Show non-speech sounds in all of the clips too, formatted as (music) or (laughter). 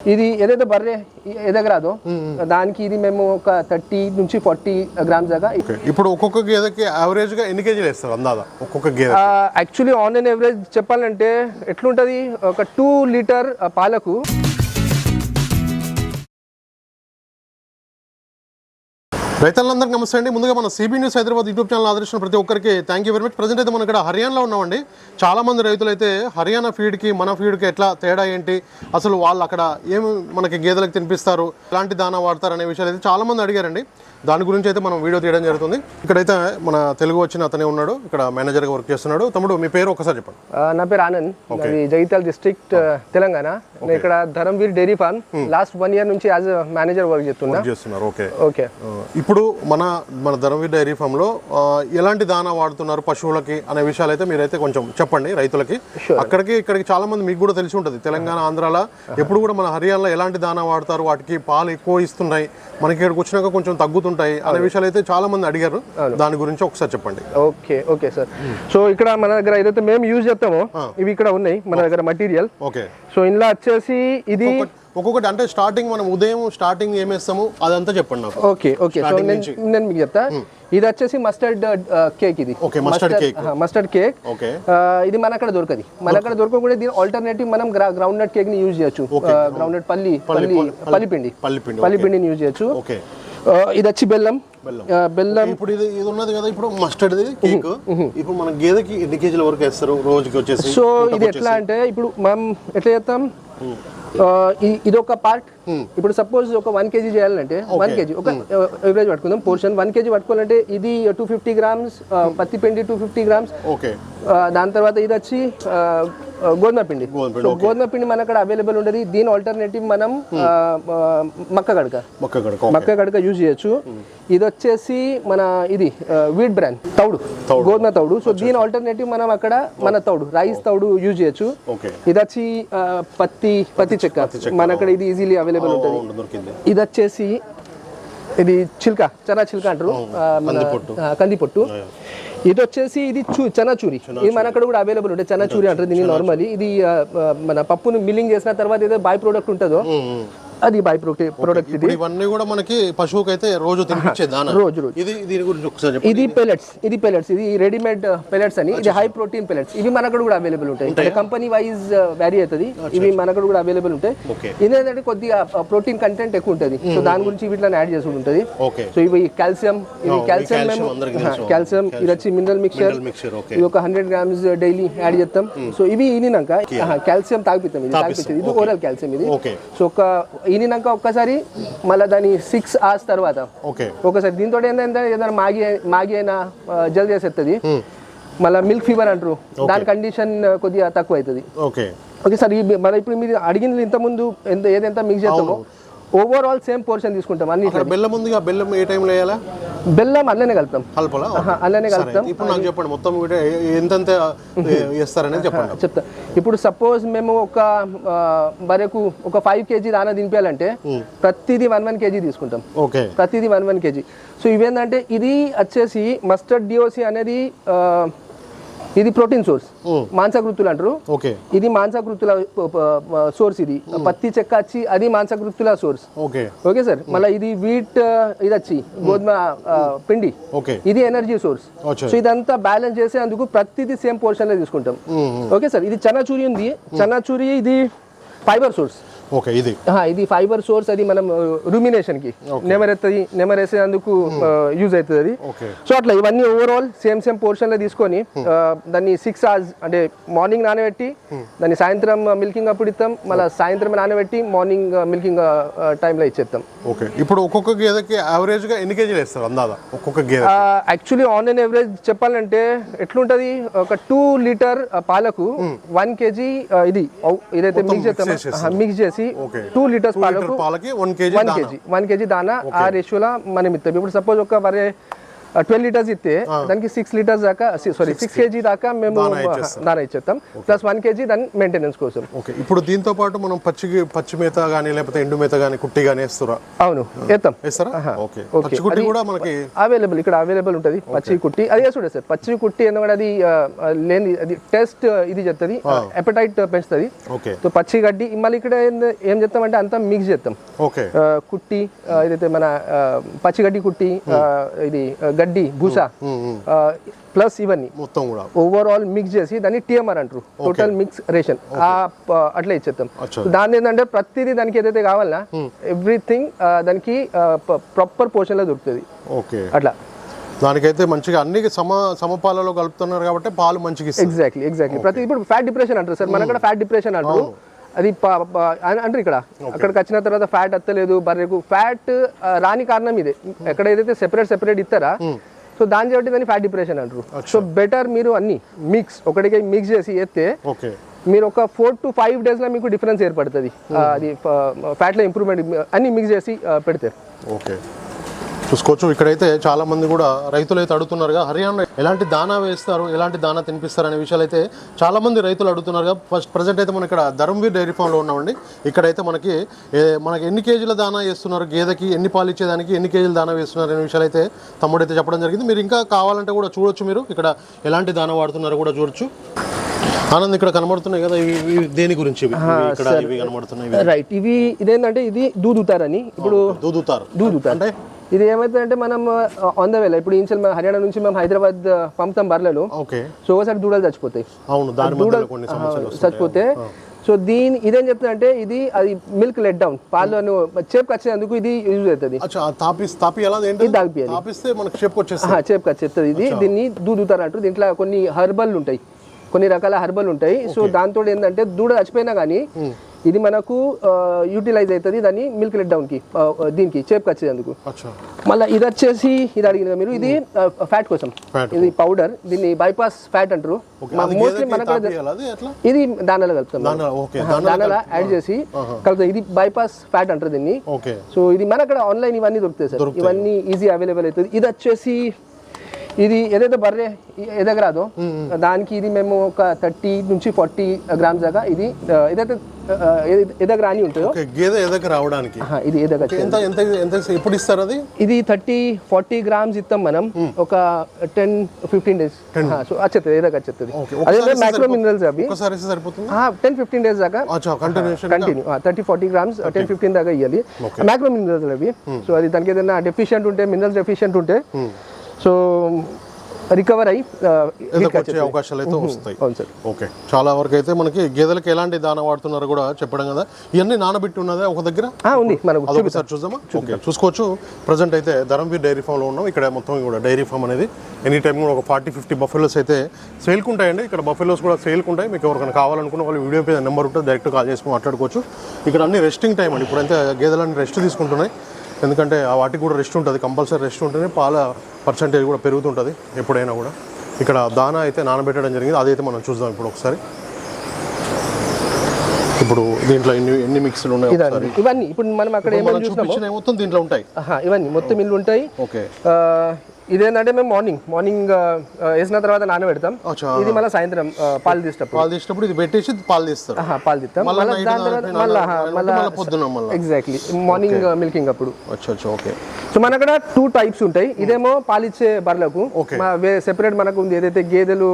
ఇది ఏదైతే బర్రె ఎదగరాదో దానికి ఇది మేము ఒక థర్టీ నుంచి ఫార్టీ గ్రామ్స్ దాకా ఇప్పుడు ఒక్కొక్క గేదెకి యావరేజ్గా ఎన్ని కేజీలు వేస్తారు అందాదా ఒక్కొక్క గేదె యాక్చువల్లీ ఆన్ అండ్ ఎవరేజ్ చెప్పాలంటే ఎట్లుంటుంది? ఒక టూ లీటర్ పాలకు రైతులందరికీ నమస్తే అండి. ముందుగా మన CB news Hyderabad YouTube channel ఆదరించిన ప్రతి ఒక్కరికి thank you very much present అయితే మనం ఇక్కడ హర్యానాలో ఉన్నామండి. చాలా మంది రైతులు అయితే హర్యానా ఫీడ్కి మన ఫీడ్కి ఎట్లా తేడా ఏంటి అసలు వాళ్ళు అక్కడ ఏమి మనకి గేదెలకు తినిపిస్తారు ఎలాంటి దానా వాడతారు అనే విషయాలు అయితే చాలా మంది అడిగారండి. దాని గురించి అయితే మనం వీడియో తీయడం జరుగుతుంది. ఇక్కడైతే మన తెలుగు వచ్చిన అతనే ఉన్నాడు. ఇక్కడ మేనేజర్గా వర్క్ చేస్తున్నాడు. తమ్ముడు మీ పేరు ఒకసారి చెప్పండి. నా పేరు ఆనంద్. అది జగిత్యాల డిస్ట్రిక్ట్ తెలంగాణ. నేను ఇక్కడ Dharamveer dairy farm last one year నుంచి యాజ్ మేనేజర్ వర్క్ చేస్తున్నా. చేస్తున్నారు. ఓకే ఓకే ఆ, ఇప్పుడు మన మన ధర్మవీర్ డైరీ ఫామ్లో ఆ, ఎలాంటి దానా వాడుతున్నారు పశువులకి అనే విషయాలు అయితే మీరైతే కొంచెం చెప్పండి రైతులకి. అక్కడికి ఇక్కడికి చాలా మంది మీకు కూడా తెలిసి ఉంటుంది. తెలంగాణ ఆంధ్రాలో ఎప్పుడు కూడా మన హర్యానాలో ఎలాంటి దానా వాడతారు? వాటికి పాలు ఎక్కువ ఇస్తున్నాయి. మనకి ఇక్కడికి వచ్చినాక కొంచెం తగ్గుతుంటాయి అనే విషయాలు అయితే చాలా మంది అడిగారు దాని గురించి ఒకసారి చెప్పండి. Okay okay sir. సో ఇక్కడ మన దగ్గర ఏదైతే మేము యూజ్ చేస్తామో ఇవి ఇక్కడ ఉన్నాయి మన దగ్గర మటీరియల్ ఓకే. సో ఇందులో వచ్చేసి ఇది ఒక్కొక్కటి అంటే స్టార్టింగ్ మనం ఉదయం స్టార్టింగ్ ఏమేస్తాము అదంతా చెప్పండి నాకు. Okay okay. సో నేను మీకు చెప్తా. ఇది వచ్చేసి మస్టర్డ్ కేక్ ఇది. Okay, mustard cake. Mustard cake okay. ఇది మన అక్కడ దొరకది. మన అక్కడ దొరకకుండా దీని ఆల్టర్నేటివ్ మనం గ్రౌండ్ నట్ కేక్ని యూజ్ చేయొచ్చు. గ్రౌండ్ నట్ పల్లి పల్లి పల్లిపిండి. పల్లిపిండి పల్లిపిండిని యూజ్ చేయొచ్చు. ఇది వచ్చి బెల్లం. బెల్లం. ఇప్పుడు ఇది ఇది ఉన్నది కదా ఇప్పుడు మస్టర్డ్ కేక్ ఇప్పుడు మన గేదెకి ఎన్ని కేజీల వరకు వేస్తారు రోజుకి వచ్చేసి? సో ఇది ఎట్లా అంటే ఇప్పుడు మనం ఎట్లా చేస్తాం? ఇది ఒక పార్ట్ ఇప్పుడు సపోజ్ ఒక వన్ కేజీ చేయాలంటే వన్ కేజీ ఒక ఎవరేజ్ పట్టుకుందాం. పోర్షన్ వన్ కేజీ పట్టుకోవాలంటే ఇది టూ ఫిఫ్టీ గ్రామ్స్ పత్తి పిండి టూ ఫిఫ్టీ గ్రామ్స్ ఓకే దాని తర్వాత ఇది వచ్చి గోధుమ పిండి. గోధుమ పిండి, మన అక్కడ అవైలబుల్ ఉంటుంది దీని ఆల్టర్నేటివ్ మనం ఆ, మక్క గడక మొక్క గడక యూజ్ చేయొచ్చు. ఇది వచ్చేసి మన ఇది వీట్ బ్రాండ్ తౌడు. గోధుమ తౌడు. సో దీని ఆల్టర్నేటివ్ మనం అక్కడ మన తౌడు రైస్ తౌడు యూజ్ చేయొచ్చు. ఇది వచ్చి పత్తి పత్తి చెక్క. మన అక్కడ ఇది ఈజీలీ అవైలబుల్ ఉంటుంది. దొరికింది. ఇది వచ్చేసి ఇది చిల్క చనా చిల్క అంటారు. కందిపొట్టు. ఇది వచ్చేసి ఇది చూ చనా చూరి. ఇది మన అక్కడ కూడా అవైలబుల్ ఉంటుంది చనా చూరి అంటారు దీన్ని నార్మల్లీ ఇది మన పప్పును మిల్లింగ్ చేసిన తర్వాత ఏదో బై ప్రోడక్ట్ ఉంటుందో అది బై ప్రోడక్ట్ ఇది. ఇవన్నీ కూడా మనకి పశువుకి అయితే రోజు తినిపించే దాన? రోజు రోజు. ఇది దీని గురించి ఒకసారి చెప్పండి. ఇది పెలెట్స్ ఇది పెలెట్స్ ఇది రెడీమేడ్ పెలెట్స్ అని. ఇది హై ప్రోటీన్ పెలెట్స్ ఇవి మన అక్కడ కూడా అవైలబుల్ ఉంటాయి. కంపెనీ వైజ్ వ్యారీ అవుతుంది. ఇవి మన అక్కడ కూడా అవైలబుల్ ఉంటాయి. ఓకే. ఇది ఏంటంటే కొద్దిగా ప్రోటీన్ కంటెంట్ ఎక్కువ ఉంటుంది. సో దాని గురించి వీటిని యాడ్ చేసి ఉంటుంది. సో ఇవి కాల్షియం ఇది కాల్షియం మేము. కాల్షియం ఇది వచ్చి మినరల్ మిక్చర్ ఇది ఒక హండ్రెడ్ గ్రామ్స్ డైలీ యాడ్ చేస్తాం. సో ఇవి ఈనినాక కాల్షియం తాగిపిస్తాం ఇది తాగిపించేది ఇది ఓరల్ కాల్షియం ఇది. సో ఒక ఈనినాక ఒక్కసారి మళ్ళీ దాని సిక్స్ అవర్స్ తర్వాత. ఓకే. ఒకసారి దీంతో ఏంటంటే ఏదైనా మాగి మాగి అయినా ఆ, జల్ది చేసేస్తుంది మళ్ళీ మిల్క్ ఫీవర్ అంటారు. దాని కండిషన్ కొద్దిగా తక్కువ అవుతుంది ఓకే. ఓకే సార్ ఈ మళ్ళీ ఇప్పుడు మీరు అడిగింది ఇంతకుముందు ఎంత ఏదెంత మిక్స్ చేస్తామో. ఓవరాల్ సేమ్ పోర్షన్ తీసుకుంటాం అన్ని బెల్లం ఉంది ఆ బెల్లం ఏ టైంలో వేయాలా? బెల్లం అల్లనే కలుపుతాం. కలపలా? అల్లనే కలుపుతాం. ఇప్పుడు నాకు చెప్పండి మొత్తం ఎంతెంత (laughs) వేస్తారనేది చెప్పండి. చెప్తా. ఇప్పుడు సపోజ్ మేము ఒక ఆ, బరెకు ఒక ఫైవ్ కేజీ దానా దింపాలంటే ప్రతిదీ వన్ వన్ కేజీ తీసుకుంటాం. ఓకే. ప్రతిదీ వన్ వన్ కేజీ సో ఇవేంటంటే ఇది వచ్చేసి మస్టర్డ్ డిఓసి అనేది ఇది ప్రోటీన్ సోర్స్. మాంసకృతులు అంటారు. ఇది మాంసకృతుల సోర్స్ ఇది. పత్తి చెక్క వచ్చి అది మాంసకృతుల సోర్స్. ఓకే. సార్? మళ్ళీ ఇది వీట్ ఇది వచ్చి గోధుమ పిండి. ఇది ఎనర్జీ సోర్స్. సో ఇదంతా బ్యాలెన్స్ చేసేందుకు ప్రతిదీ సేమ్ పోర్షన్లో తీసుకుంటాం ఓకే సార్? ఇది చనాచూరి ఉంది. చనాచూరి ఇది ఫైబర్ సోర్స్. ఓకే ఇది. ఇది ఫైబర్ సోర్స్ అది మనం రూమినేషన్కి. నెమరెత్తది నెమరేసేందుకు యూజ్ అవుతుంది అది. సో అట్లా ఇవన్నీ ఓవరాల్ సేమ్ సేమ్ పోర్షన్లో తీసుకొని ఆ, దాన్ని సిక్స్ అవర్స్ అంటే మార్నింగ్ నానబెట్టి దాన్ని సాయంత్రం మిల్కింగ్ అప్పుడు ఇస్తాం మళ్ళీ సాయంత్రం నానబెట్టి మార్నింగ్ మిల్కింగ్ టైంలో ఇచ్చేస్తాం. ఓకే ఇప్పుడు ఒక్కొక్క గేదెకి యావరేజ్గా ఎన్ని కేజీలు వేస్తారు అందాదా ఒక్కొక్క గేదె యాక్చువల్లీ ఆన్ అండ్ ఎవరేజ్ చెప్పాలంటే ఎట్లుంటది? ఒక టూ లీటర్ పాలకు వన్ కేజీ ఇది ఏదైతే మిక్స్ చేస్తామో? మిక్స్ చేసి Okay. టూ లీటర్స్ పాలకు లీటర్ పాలకి one KG one KG one KG దానా ఆ రేషియోలో మనం ఇస్తాం ఇప్పుడు సపోజ్ ఒక వరే ట్వెల్వ్ లీటర్స్ ఇస్తే దానికి సిక్స్ లీటర్స్ దాకా సారీ సిక్స్ కేజీ దాకా మేము దానా ఇచ్చేస్తాం. ప్లస్ వన్ కేజీ దాని మెయింటెనెన్స్ కోసం. ఓకే ఇప్పుడు దీంతో పాటు మనం పచ్చి పచ్చి మేత కానీ లేకపోతే ఎండు మేత కానీ కుట్టి కానీ వేస్తురా? అవును. వేస్తాం. ఓకే. పచ్చి కుట్టి కూడా మనకి అవైలబుల్ ఇక్కడ అవైలబుల్ ఉంటుంది పచ్చి కుట్టి. అది చూడే సార్ పచ్చి కుట్టి ఎందుకంటే అది లేని అది టేస్ట్ ఇది చెప్తుంది ఎపటైట్ పెంచుతుంది. ఓకే సో పచ్చి గడ్డి మళ్ళీ ఇక్కడ ఏం చేస్తామంటే అంతా మిక్స్ చేస్తాం. ఓకే కుట్టి ఏదైతే మన ఆ, పచ్చిగడ్డి కుట్టి ఆ, ఇది గడ్డి భూస ప్లస్ ఇవన్నీ. మొత్తం కూడా. ఓవరాల్ మిక్స్ చేసి దాన్ని టిఎంఆర్ అంటారు. టోటల్ మిక్స్ రేషన్ ఆ అట్లా ఇచ్చేస్తాం దాని ఏంటంటే ప్రతిదీ దానికి ఏదైతే కావాలన్నా ఎవ్రీథింగ్ దానికి ప్రాపర్ పోర్షన్లో దొరుకుతుంది. ఓకే. అట్లా. దానికైతే మంచిగా అన్ని సమ సమపాలలో కలుపుతున్నారు కాబట్టి పాలు మంచిగా ఎగ్జాక్ట్లీ ఎగ్జాక్ట్లీ ప్రతి ఇప్పుడు ఫ్యాట్ డిప్రెషన్ అంటారు సార్. మన కూడా ఫ్యాట్ డిప్రెషన్ అంటారు. అది అంటారు ఇక్కడ. అక్కడికి వచ్చిన తర్వాత ఫ్యాట్ అత్తలేదు బర్రెకు ఫ్యాట్ రాని కారణం ఇదే. ఎక్కడ ఏదైతే సెపరేట్ సెపరేట్ ఇస్తారా సో దాని కాబట్టి దాన్ని ఫ్యాట్ డిప్రెషన్ అంటారు. సో బెటర్ మీరు అన్ని మిక్స్ ఒకటికి మిక్స్ చేసి ఎత్తే మీరు ఒక ఫోర్ టు ఫైవ్ డేస్లో మీకు డిఫరెన్స్ ఏర్పడుతుంది. అది ఫ్యాట్లో ఇంప్రూవ్మెంట్ అన్ని మిక్స్ చేసి ఆ, పెడితే. ఓకే చూసుకోవచ్చు. ఇక్కడైతే చాలా మంది కూడా రైతులు అయితే అడుగుతున్నారుగా హర్యానా ఎలాంటి దానా వేస్తారు? ఎలాంటి దానా తినిపిస్తారు? అనే విషయాలు అయితే చాలా మంది రైతులు అడుగుతున్నారుగా. ఫస్ట్ ప్రజెంట్ అయితే మనం ఇక్కడ ధర్మవీర్ డైరీ ఫామ్లో ఉన్నామండి. ఇక్కడైతే మనకి మనకి ఎన్ని కేజీల దానా వేస్తున్నారు? గేదెకి ఎన్ని పాలు ఇచ్చేదానికి ఎన్ని కేజీల దానా వేస్తున్నారు? అనే విషయాలు అయితే తమ్ముడు అయితే చెప్పడం జరిగింది. మీరు ఇంకా కావాలంటే కూడా చూడొచ్చు మీరు. ఇక్కడ ఎలాంటి దానా వాడుతున్నారో కూడా చూడొచ్చు. ఆనంద్ ఇక్కడ కనబడుతున్నాయి కదా ఇవి దేని గురించి ఇక్కడ ఇవి కనబడుతున్నాయి రైట్ ఇవి ఇదేంటంటే ఇది దూదుతారని. ఇప్పుడు దూదుతారు. దూదుతారు. అంటే ఇది ఏమైతుందంటే మనం ఆన్ ద వేల. ఇప్పుడు ఇన్షియల్ హర్యానా నుంచి మేము హైదరాబాద్ పంపుతాం బర్రెలు ఓకే. సో ఒకసారి దూడలు చచ్చిపోతాయి. వస్తాయి. చచ్చిపోతే సో దీని ఇదేం చెప్తుందంటే ఇది అది మిల్క్ లెట్ డౌన్. పాలను చేపుకి వచ్చినందుకు ఇది యూజ్ అవుతుంది. షేప్ వచ్చేస్తుంది. ఇది దీన్ని దూదుతారు అంటారు దీంట్లో కొన్ని హర్బల్ ఉంటాయి. కొన్ని రకాల హర్బల్ ఉంటాయి. సో దాంతో ఏంటంటే దూడ చచ్చిపోయినా కానీ ఇది మనకు యూటిలైజ్ అవుతుంది దాన్ని మిల్క్ లెట్ డౌన్కి ఆ, దీనికి చేపుకి వచ్చేందుకు. అచ్చా. మళ్ళీ ఇది వచ్చేసి ఇది అడిగిన మీరు ఇది ఫ్యాట్ కోసం. ఇది పౌడర్ దీన్ని బైపాస్ ఫ్యాట్ అంటారు. మోస్ట్లీ మనకు ఇది దానాలో కలుపుతాం. దానిలో యాడ్ చేసి కలుపుతాం. ఇది బైపాస్ ఫ్యాట్ అంటారు దీన్ని. సో ఇది మన అక్కడ ఆన్లైన్ ఇవన్నీ దొరుకుతాయి సార్ ఇవన్నీ ఈజీ అవైలబుల్ అవుతుంది. ఇది వచ్చేసి ఇది ఏదైతే బర్రె ఎదగరాదో దానికి ఇది మేము ఒక థర్టీ నుంచి ఫార్టీ గ్రామ్స్ దాకా ఇది ఏదైతే ఎదగరాని ఉంటుందో. గేదె ఎదకి రావడానికి. ఇది ఎదగ ఎంత ఎంత ఎంత ఎప్పుడు ఇస్తారు అది? ఇది థర్టీ ఫార్టీ గ్రామ్స్ ఇస్తాం మనం ఒక టెన్ ఫిఫ్టీన్ డేస్. సో వచ్చేస్తుంది ఏదో వచ్చేస్తుంది ఓకే అదే మైక్రో మినరల్స్ అవి. టెన్ ఫిఫ్టీన్ డేస్ దాకా. Continue thirty forty grams ten fifteen దాకా ఇవ్వాలి మైక్రో మినరల్స్ అవి. సో అది దానికి ఏదైనా డెఫిషియంట్ ఉంటే మినరల్స్ డెఫిషియంట్ ఉంటే సో రికవర్ అయ్యి వచ్చే అవకాశాలు అయితే వస్తాయి. ఓకే. చాలా వరకు అయితే మనకి గేదెలకు ఎలాంటి దాన వాడుతున్నారో కూడా చెప్పడం కదా. ఇవన్నీ నానబెట్టి ఉన్నదా ఒక దగ్గర? ఉంది. మనకు అదొకసారి చూద్దామా? ఓకే చూసుకోవచ్చు. ప్రజెంట్ అయితే ధరంవీర్ డైరీ ఫామ్లో ఉన్నాం. ఇక్కడ మొత్తం కూడా డైరీ ఫామ్ అనేది ఎనీ టైం కూడా ఒక ఫార్టీ ఫిఫ్టీ బఫెలోస్ అయితే సేల్కి ఉంటాయండి ఇక్కడ బఫెలోస్ కూడా సేల్కి ఉంటాయి మీకు ఎవరికైనా కావాలనుకున్న వాళ్ళు వీడియో మీద నెంబర్ ఉంటుంది డైరెక్ట్ కాల్ చేసుకుని మాట్లాడుకోవచ్చు. ఇక్కడ అన్ని రెస్టింగ్ టైం అండి. ఇప్పుడైతే గేదెలన్నీ రెస్ట్ తీసుకుంటున్నాయి. ఎందుకంటే ఆ వాటికి కూడా రెస్ట్ ఉంటుంది. కంపల్సరీ రెస్ట్ ఉంటేనే పాల పర్సంటేజ్ కూడా పెరుగుతుంటుంది ఎప్పుడైనా కూడా. ఇక్కడ దానా అయితే నానబెట్టడం జరిగింది. అదైతే మనం చూద్దాం ఇప్పుడు ఒకసారి. ఇప్పుడు దీంట్లో ఎన్ని ఎన్ని మిక్స్లు ఉన్నాయి ఇవన్నీ. ఇప్పుడు మనం అక్కడ మనం ఏమేమి చూసినామో? చూపించిన మొత్తం దీంట్లో ఉంటాయి? ఇవన్నీ. మొత్తం ఇల్లు ఉంటాయి. ఓకే. ఇదేంటంటే మేము మార్నింగ్ మార్నింగ్ వేసిన తర్వాత నానబెడతాం. ఇది మళ్ళీ సాయంత్రం ఆ, పాలు తీసేటప్పుడు. పాలు తీసినప్పుడు ఇది పెట్టేసి పాలు తీస్తారు. పాలు తీస్తాం. మళ్ళా దాని తర్వాత పొద్దున. ఎగ్జాక్ట్లీ మార్నింగ్ మిల్కింగ్ అప్పుడు. ఓకే. సో మన అక్కడ టూ టైప్స్ ఉంటాయి ఇదేమో పాలిచ్చే Okay. సెపరేట్ మనకు ఉంది. ఏదైతే గేదెలు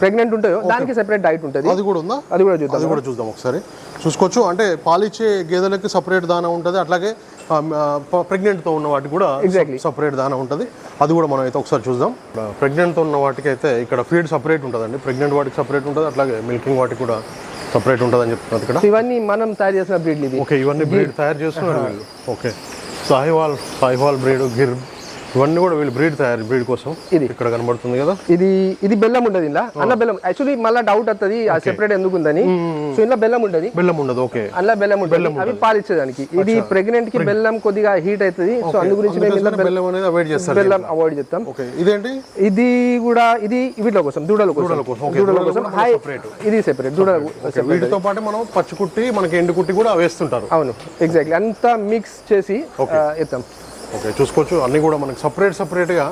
ప్రెగ్నెంట్ ఉంటాయో దానికి సెపరేట్ డైట్ ఉంటుంది. అది కూడా ఉందా? అది కూడా చూద్దాం. అది కూడా చూద్దాం ఒకసారి. చూసుకోవచ్చు. అంటే పాలిచ్చే గేదెలకి సపరేట్ దానా ఉంటుంది. అట్లాగే ప్రెగ్నెంట్తో ఉన్న వాటికి కూడా Exactly. సపరేట్ దానా ఉంటుంది. అది కూడా మనం అయితే ఒకసారి చూద్దాం. ప్రెగ్నెంట్తో ఉన్న వాటికి అయితే ఇక్కడ ఫీడ్ సపరేట్ ఉంటుందండి. ప్రెగ్నెంట్ వాటికి సపరేట్ ఉంటుంది అట్లాగే మిల్కింగ్ వాటికి కూడా సపరేట్ ఉంటుంది అని చెప్తున్నారు ఇక్కడ. ఇవన్నీ మనం తయారు చేసిన బ్రీడ్లు ఇది ఓకే ఇవన్నీ బ్రీడ్ తయారు చేస్తున్నారు వీళ్ళు. ఓకే. సాహివాల్ సాహివాల్ బ్రీడ్ గిర్ ఇవన్నీ కూడా వీళ్ళు బ్రీడ్ తయారు బ్రీడ్ కోసం ఇది. ఇక్కడ కనబడుతుంది కదా. ఇది ఇది బెల్లం ఉండదు ఇలా అన్న బెల్లం యాక్చువల్లీ మళ్ళీ డౌట్ వస్తుంది ఆ సెపరేట్ ఎందుకు ఉందని. సో ఇలా బెల్లం ఉండదు. బెల్లం ఉండదు ఓకే. అలా బెల్లం ఉంటుంది అవి పాలు ఇచ్చేదానికి ఇది ప్రెగ్నెంట్కి బెల్లం కొద్దిగా హీట్ అవుతుంది సో అందు గురించి బెల్లం అనేది అవాయిడ్ చేస్తారు బెల్లం అవాయిడ్ చేస్తాం. ఓకే. ఇదేంటి? ఇది కూడా ఇది వీటిలో కోసం దూడల కోసం. దూడల కోసం, హై. ఇది సెపరేట్ దూడల వీటితో పాటు మనం పచ్చికుట్టి మనకి ఎండుకుట్టి కూడా వేస్తుంటారు. అవును. ఎగ్జాక్ట్లీ అంతా మిక్స్ చేసి ఎత్తాం. ఓకే చూసుకోవచ్చు. అన్నీ కూడా మనకి సపరేట్ సపరేట్గా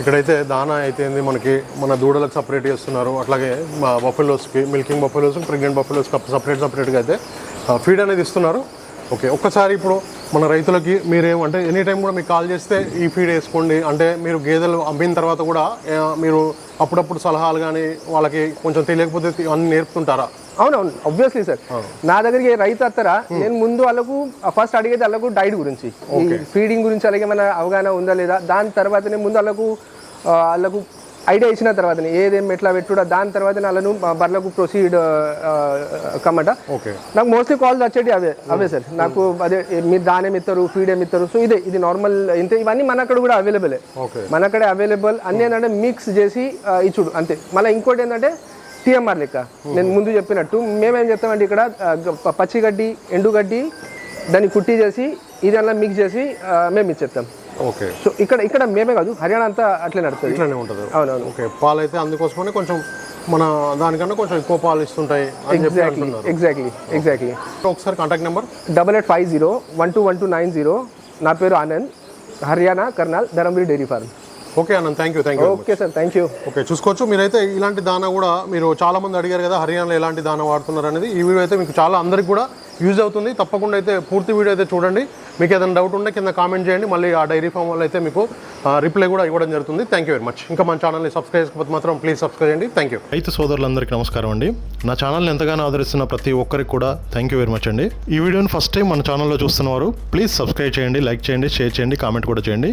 ఇక్కడైతే దానా అయితే మనకి మన దూడలకు సపరేట్ చేస్తున్నారు అట్లాగే మా బఫెలోస్కి మిల్కింగ్ బఫెలోస్ ప్రెగ్నెంట్ బఫెలోస్కి సపరేట్ సపరేట్గా అయితే ఫీడ్ అనేది ఇస్తున్నారు. ఓకే ఒక్కసారి ఇప్పుడు మన రైతులకి మీరేం అంటే ఎనీ టైం కూడా మీకు కాల్ చేస్తే ఈ ఫీడ్ వేసుకోండి. అంటే మీరు గేదెలు అమ్మిన తర్వాత కూడా మీరు అప్పుడప్పుడు సలహాలు కానీ వాళ్ళకి కొంచెం తెలియకపోతే అన్ని నేర్పుతుంటారా? అవునవును ఆబ్వియస్లీ సార్ నా దగ్గరికి రైతు వస్తారా? నేను ముందు వాళ్ళకు ఫస్ట్ అడిగేది వాళ్ళకు డైట్ గురించి. ఫీడింగ్ గురించి అలాగే మన అవగాహన ఉందా లేదా? దాని తర్వాతనే ముందు వాళ్ళకు వాళ్ళకు ఐడియా ఇచ్చిన తర్వాతనే ఏదేం ఎట్లా పెట్టుడా దాని తర్వాతనే వాళ్ళను బర్లకు ప్రొసీడ్ కమ్మట. ఓకే. నాకు మోస్ట్లీ కాల్స్ వచ్చేటి అవే అవే సార్. నాకు అదే మీరు దానేం ఇస్తారు ఫీడ్ ఏమి ఇస్తారు సో ఇదే ఇది నార్మల్ ఇంతే ఇవన్నీ మన అక్కడ కూడా అవైలబులే ఓకే. మన అక్కడే అవైలబుల్ అన్ని ఏంటంటే మిక్స్ చేసి ఇచ్చుడు అంతే. మళ్ళీ ఇంకోటి ఏంటంటే టీఎంఆర్ లెక్క. నేను ముందు చెప్పినట్టు మేమేం చెప్తామంటే ఇక్కడ పచ్చిగడ్డి ఎండుగడ్డి దాన్ని కుట్టి చేసి ఇది అలా మిక్స్ చేసి మేము ఇచ్చేస్తాం ఓకే. సో ఇక్కడ ఇక్కడ మేమే కాదు హర్యానా అంతా అట్లే నడుస్తుంది. ఇట్లానే ఉంటుంది. అవునవును. ఓకే పాలు అయితే అందుకోసమనే కొంచెం మన దానికన్నా కొంచెం ఎక్కువ పాలు ఇస్తుంటాయి అని చెప్పి ఎగ్జాక్ట్లీ అంటున్నారు. ఎగ్జాక్ట్లీ ఎగ్జాక్ట్లీ ఒకసారి contact number double eight five zero one two one two nine zero. నా పేరు Anand. Haryana Karnal Dharambir dairy farm. Okay అన్న thank you thank you okay sir thank you okay చూసుకోవచ్చు. మీరైతే ఇలాంటి దానా కూడా మీరు చాలా మంది అడిగారు కదా హర్యానాలో ఎలాంటి దానా వాడుతున్నారు అనేది. ఈ వీడియో అయితే మీకు చాలా అందరికి కూడా యూజ్ అవుతుంది. తప్పకుండా అయితే పూర్తి వీడియో అయితే చూడండి. మీకు ఏదైనా డౌట్ ఉంటే కింద కామెంట్ చేయండి. మళ్ళీ ఆ డైరీ ఫామ్ వాళ్ళు అయితే మీకు రిప్లై కూడా ఇవ్వడం జరుగుతుంది. థ్యాంక్ యూ వెరీ మచ్ ఇంకా మన ఛానల్ని సబ్స్క్రైబ్ చేసుకోకపోతే మాత్రం ప్లీజ్ సబ్స్క్రైబ్ చేయండి. థ్యాంక్ యూ రైతు సోదరులందరికీ నమస్కారం అండి. నా ఛానల్ని ఎంతగానో ఆదరిస్తున్న ప్రతి ఒక్కరికి కూడా థ్యాంక్ యూ వెరీ మచ్ అండి. ఈ వీడియోని ఫస్ట్ టైం మన ఛానల్లో చూస్తున్నవారు ప్లీజ్ సబ్స్క్రైబ్ చేయండి లైక్ చేయండి షేర్ చేయండి కామెంట్ కూడా చేయండి.